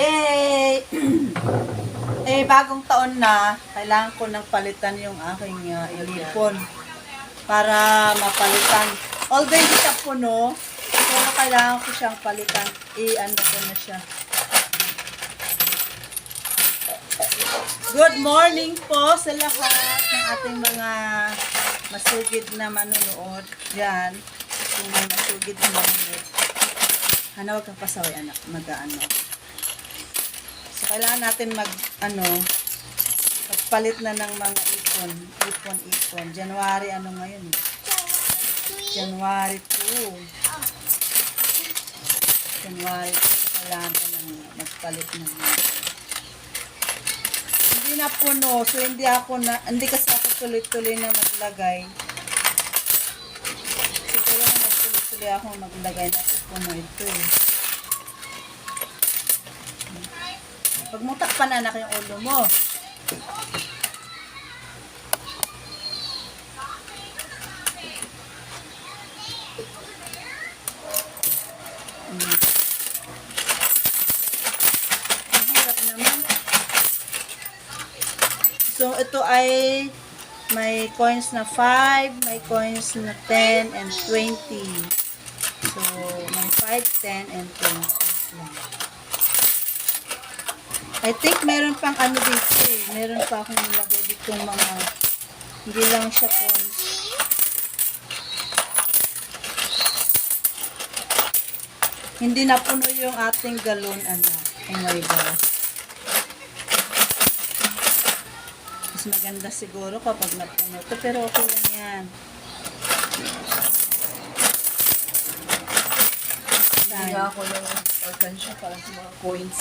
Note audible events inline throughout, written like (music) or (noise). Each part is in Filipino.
Yay! (clears throat) eh, bagong taon na, kailangan ko nang palitan yung aking uh, ilipon para mapalitan. Although hindi siya puno, pero kailangan ko siyang palitan. I-ano ko na siya. Good morning po sa lahat ng ating mga masugid na manonood. Yan. Kung may masugid na manonood. Hana, huwag kang pasaway, anak. Mag-ano. So, kailangan natin mag, ano, magpalit na ng mga ipon. Ipon, ipon. January, ano ngayon? eh? January 2. January 2. Kailangan ko nang magpalit ng mga hindi na puno. So, hindi ako na, hindi kasi ako tuloy-tuloy na maglagay. So, kailangan na tuloy-tuloy ako maglagay na puno ito eh. Pag mo takpan anak yung ulo mo. So, ito ay may coins na 5, may coins na 10 and 20. So, may 5, 10, and 20 lang. I think meron pang ano dito eh. Meron pa akong nilagay dito mga hindi lang siya coins. Hindi na puno yung ating galon, anak. Oh my gosh. Mas maganda siguro kapag napuno to, pero okay lang yan. Hindi ako ng alkansya para sa mga coins.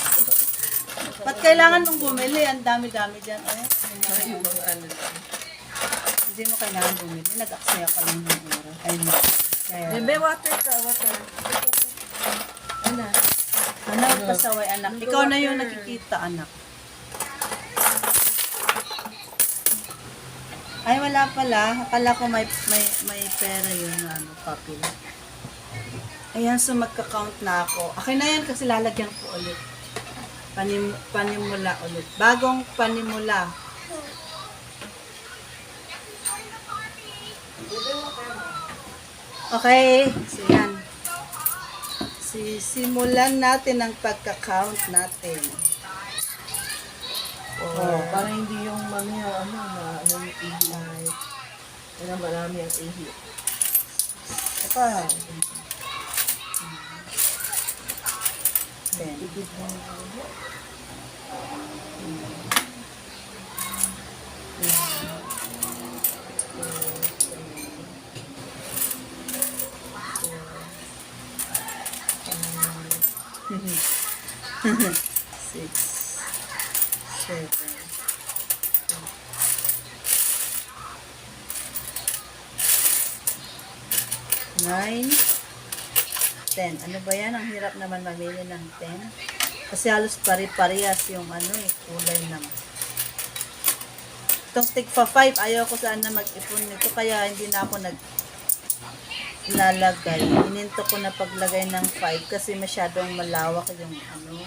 Ba't kailangan mong bumili? Ang dami-dami dyan. Ano lang. hindi mo kailangan bumili. Nag-aksaya ka lang ng oras. Ay, no. Kaya, Bebe, water ka, water. Ano? anak, pasaway anak. Ikaw na yung nakikita, anak. Ay, wala pala. Akala ko may, may, may pera yun na ano, papel. Ayan, so magka-count na ako. Akin na yan kasi lalagyan ko ulit. Panim, panimula ulit. Bagong panimula. Okay, so yan. Sisimulan natin ang pagka-count natin. Oh, para hindi yung mamaya, ano, na, ano yung ihi. Ano, marami ang ihi. Ito. Ten. Six. Seven. Nine. Ten. Ano ba yan? Ang hirap naman mamili ng ten. Kasi halos pare-parehas yung ano eh, kulay ng Itong stick pa 5, ayaw ko sana mag-ipon nito, kaya hindi na ako nag lalagay. Ininto ko na paglagay ng 5 kasi masyadong malawak yung ano,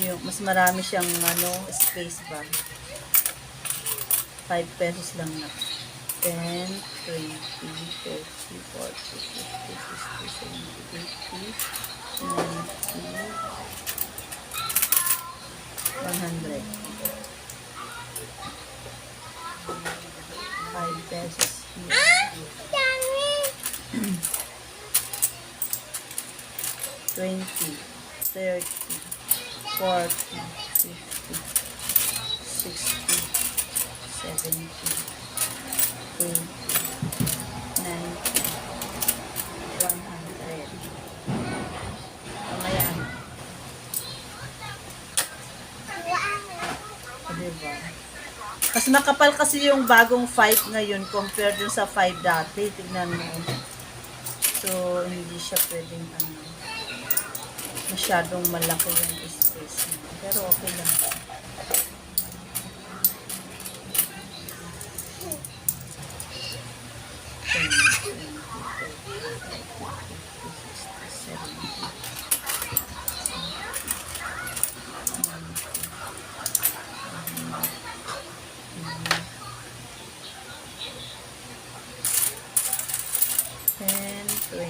yung, mas marami siyang ano, space ba. 5 pesos lang na. 10, 20, 30, 40, 50, 60, 70, 80, 90, 100. 5 pesos. Ah, 20, 30, 40, 50, 60, 70, Mas makapal kasi yung bagong 5 ngayon compared dun sa 5 dati. Tignan mo. So, hindi siya pwedeng ano, masyadong malaki yung space. Pero okay lang.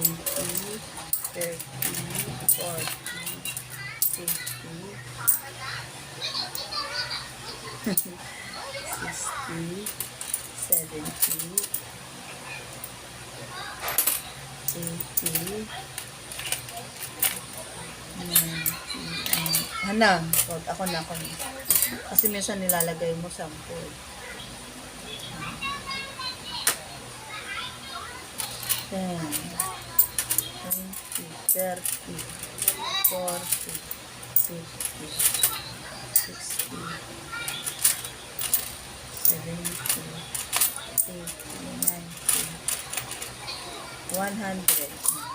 20, 30, 40, 50, 60, 70, 80, 90, ano, wag ako na ako na. Kasi minsan nilalagay mo sample. Ten. 30, 40, 50, 60, 70, 80, 90, 100.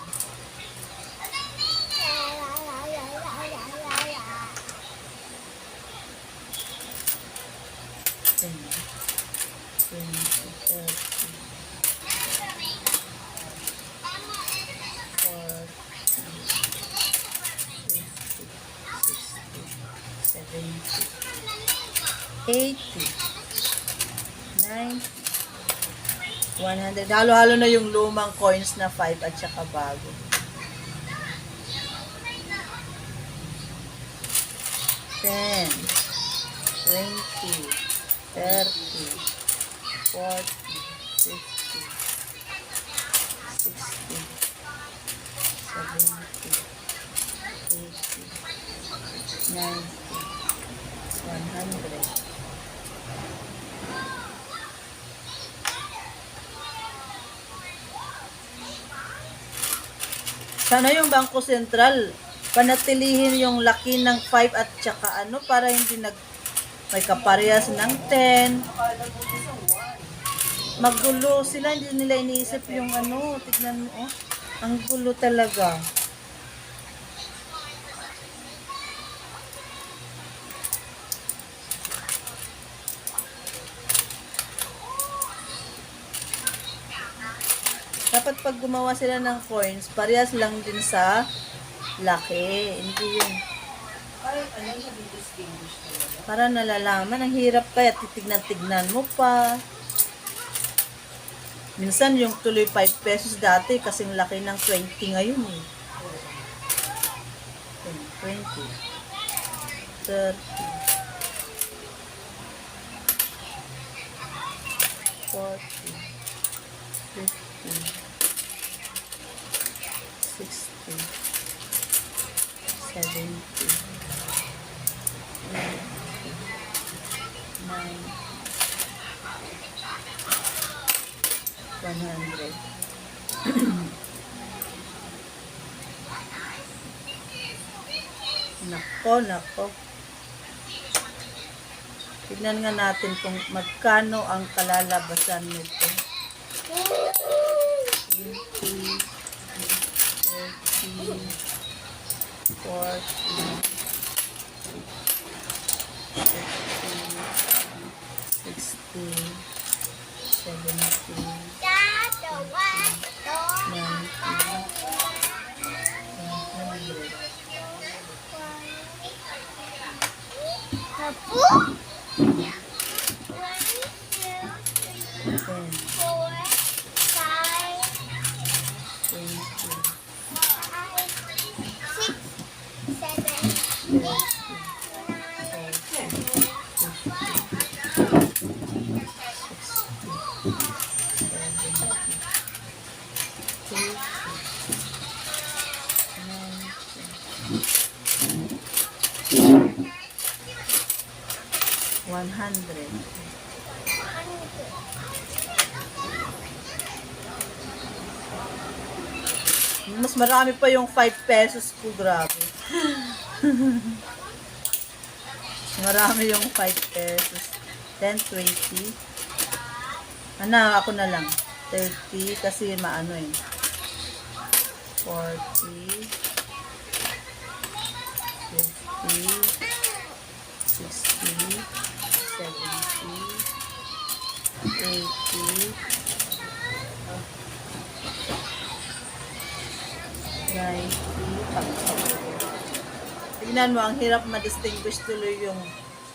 80, 90, 100. Halo-halo na yung lumang coins na 5 at saka bago. Ten, twenty, thirty, forty, fifty, sixty, seventy, eighty, ninety. Sana yung Bangko Sentral, panatilihin yung laki ng 5 at saka ano, para hindi nag may kaparehas ng 10. Magulo sila, hindi nila iniisip yung ano, tignan mo, oh. Ang gulo talaga. Pag gumawa sila ng coins, parehas lang din sa laki. Hindi yung para nalalaman. Ang hirap kaya titignan-tignan mo pa. Minsan yung tuloy 5 pesos dati kasing laki ng 20 ngayon eh. 20, 30, 40, 50, 60, 70, 90, 100. Nako, nako. Tignan nga natin kung magkano ang kalalabasan nito. 20, 30, 40, 60, 70, 90, 100. 100. Mas marami pa yung 5 pesos ko, grabe. (laughs) marami yung 5 pesos. 10, 20. Ano, ako na lang. 30, kasi maano eh. 40. 50. 80. 90. Tignan mo, ang hirap ma-distinguish tuloy yung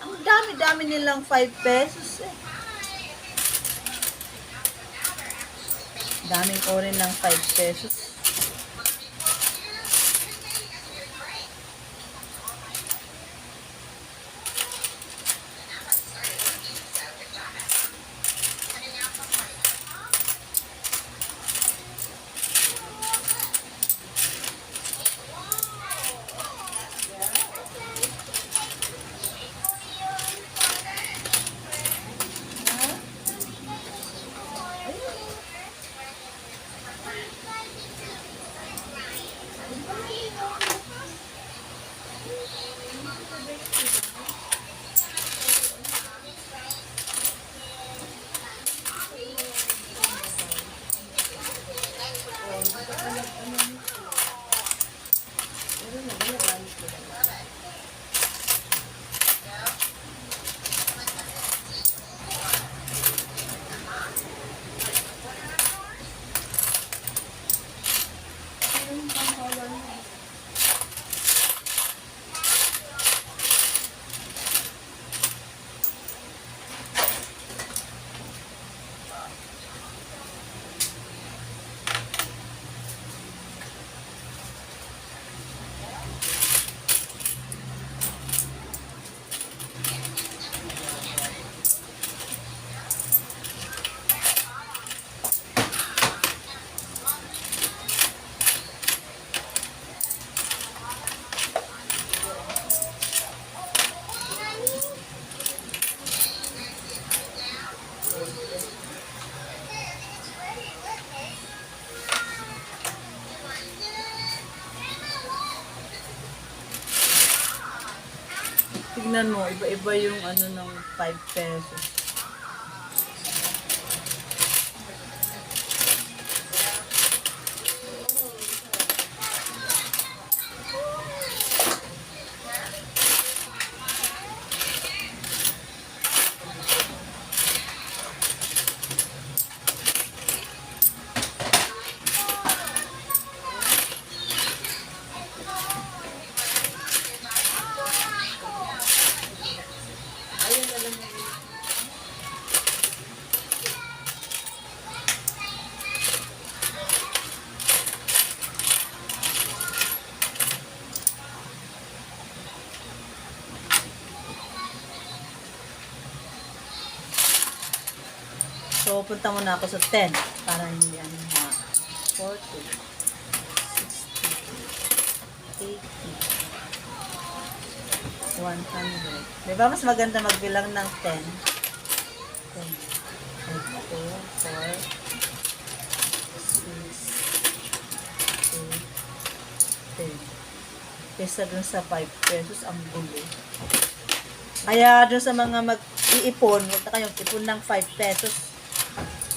ang dami-dami nilang 5 pesos eh. Daming orin lang 5 pesos. Tignan mo, iba-iba yung ano ng 5 pesos. So, punta muna ako sa 10 para hindi ano mga 40, 60, 80, 100. Di ba mas maganda magbilang ng 10? 10, 2, 4, 6, 8, 10. Kesa dun sa 5 pesos, ang gulo. Kaya dun sa mga mag-iipon, huwag na kayong ipon ng 5 pesos.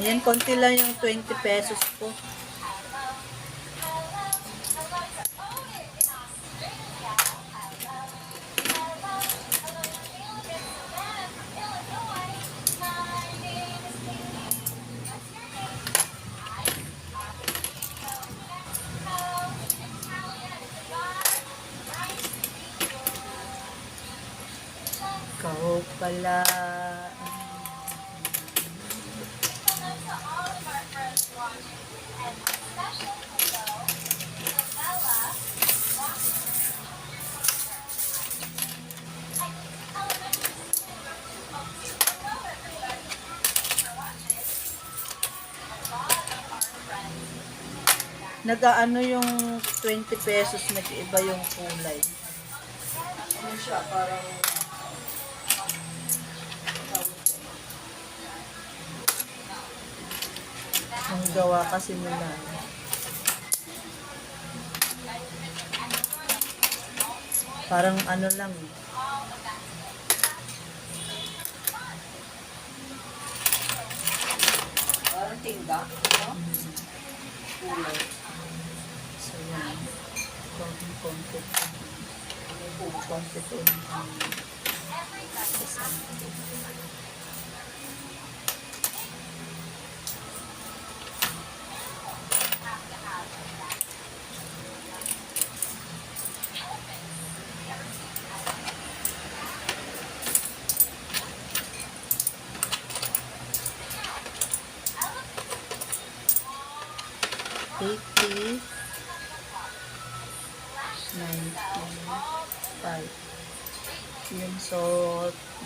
Ayan, konti lang yung 20 pesos ko. Ikaw pala. Nag-ano yung 20 pesos, nag-iba yung kulay. Ano siya, parang... Ang gawa kasi nila. Parang ano lang. eh. Parang tingga. No? Kulay konti po. Ano po, konti po. Take this. 9.5. Yun, so,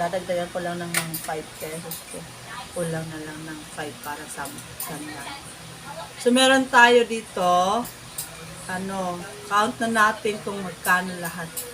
dadagdagan ko lang ng 5 pesos ko. Kulang na lang ng 5 para sa kanya. So, meron tayo dito, ano, count na natin kung magkano lahat.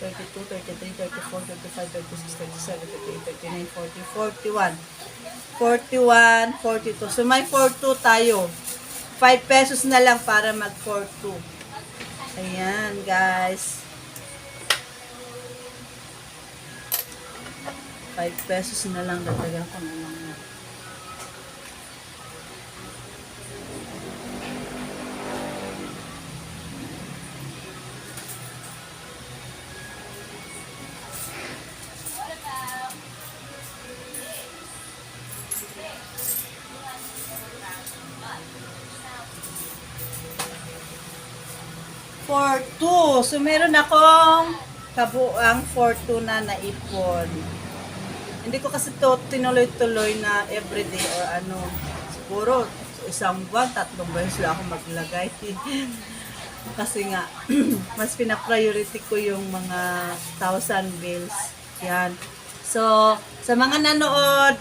32, 33, 34, 35, 36, 37, 38, 39, 40, 41. 41, 42. So may 42 tayo. 5 pesos na lang para mag 42. Ayan, guys. 5 pesos na lang dagdagan ko na lang. Meron akong kabuang for two na naipon. Hindi ko kasi to tinuloy-tuloy na everyday or ano. Siguro, isang buwan, tatlong beses lang ako maglagay. (laughs) kasi nga, (clears throat) mas pina-priority ko yung mga thousand bills. Yan. So, sa mga nanood,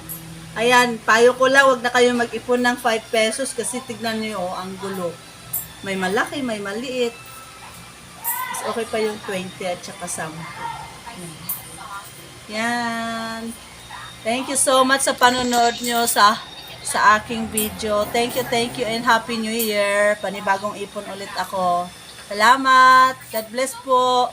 ayan, payo ko lang, wag na kayo mag-ipon ng 5 pesos kasi tignan nyo, oh, ang gulo. May malaki, may maliit. Okay pa yung 20 at saka 10. Yan. Yan. Thank you so much sa panonood nyo sa sa aking video. Thank you, thank you, and Happy New Year. Panibagong ipon ulit ako. Salamat. God bless po.